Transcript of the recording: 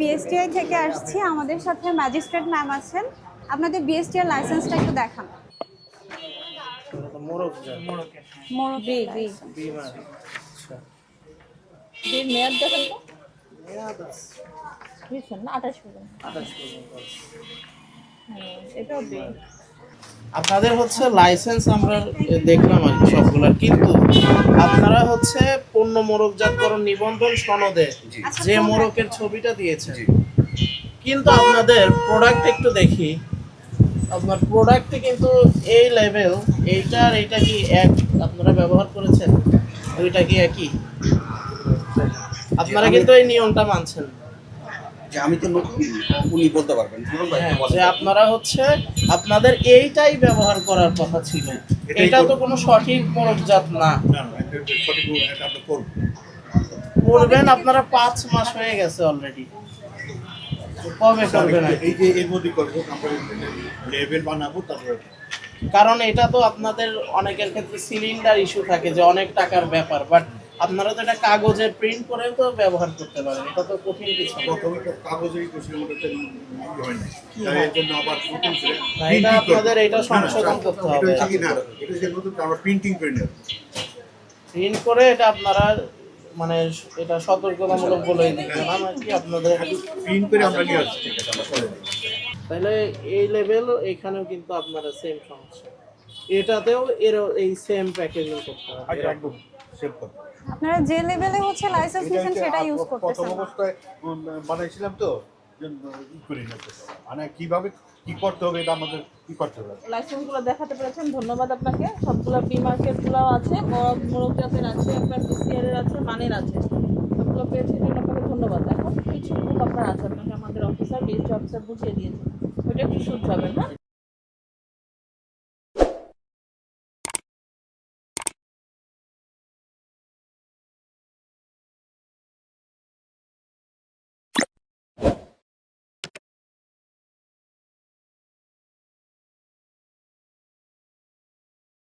BSTI থেকে আসছি। আমাদের সাথে ম্যাজিস্ট্রেট ম্যাম আছেন। আপনাদের বিএসটিআই লাইসেন্সটা একটু দেখান। মেয়াদ দেখেন তো? আঠাশ পর্যন্ত। আঠাশ পর্যন্ত। এটাও বি আপনাদের হচ্ছে লাইসেন্স আমরা দেখলাম আর সবগুলার কিন্তু আপনারা হচ্ছে পণ্য মোরকজাতকরণ নিবন্ধন সনদে আচ্ছা, যে মোরকের ছবিটা দিয়েছেন। কিন্তু আপনাদের প্রোডাক্ট একটু দেখি। আপনার প্রোডাক্টে কিন্তু এই লেভেল এইটা আর এইটা কি এক? আপনারা ব্যবহার করেছেন? ওইটা কি একই? আপনারা কিন্তু এই নিয়মটা মানছেন না। যে আমি তো নতুন উনি বলতে পারবেন। হ্যাঁ, যে আপনারা হচ্ছে আপনাদের এইটাই ব্যবহার করার কথা ছিল। এটা তো কোনো সঠিক মোরকজাত না। না না এটা এটা সঠিক এটা আপনি করবেন করবেন আপনারা পাঁচ মাস হয়ে গেছে অলরেডি কবে করবেন এই যে এর মধ্যে করব আমরা লেভেল বানাবো তারপরে কারণ এটা তো আপনাদের অনেকের ক্ষেত্রে সিলিন্ডার ইস্যু থাকে যে অনেক টাকার ব্যাপার বাট আপনারা তো এটা কাগজে প্রিন্ট করেও তো ব্যবহার করতে পারেন এটা তো কঠিন কিছু। প্রথমে তো কাগজেই তো ই হয় না। তাই এর জন্য আবার নতুন করে না, এটা আপনাদের এটা সংশোধন করতে হবে। কি না এটা হচ্ছে নতুন করে আমরা প্রিন্টিং করে নেব। প্রিন্ট করে এটা আপনারা মানে এটা সতর্কতামূলক বলে দিচ্ছেন আর কি আপনাদের প্রিন্ট করে আমরা নিয়ে আসছি করে তাহলে এই লেভেল এখানেও কিন্তু আপনারা সেম সমস্যা। এটাতেও এর এই সেম প্যাকেজিং করতে হবে। আচ্ছা একদম। সেভ আপনারা যে লেভেলে হচ্ছে লাইসেন্স এটা নিয়েছেন সেটা ইউজ প্রথম অবস্থায় বানাইছিলাম তো করি না মানে কীভাবে কি করতে হবে এটা আমাদের কি করতে হবে। লাইসেন্সগুলো দেখাতে পেরেছেন ধন্যবাদ আপনাকে। সবগুলো বি মার্কেটগুলো আছে মোরগ মোরগ জাতের আছে আপনার পিসিআর এর আছে মানের আছে। সবগুলো পেয়েছেন জন্য আপনাকে ধন্যবাদ। এখন কিছু আপনার আছে আপনাকে আমাদের অফিসার বিএসটি অফিসার বুঝিয়ে দিয়েছে। ওটা একটু শুনতে হবে হ্যাঁ?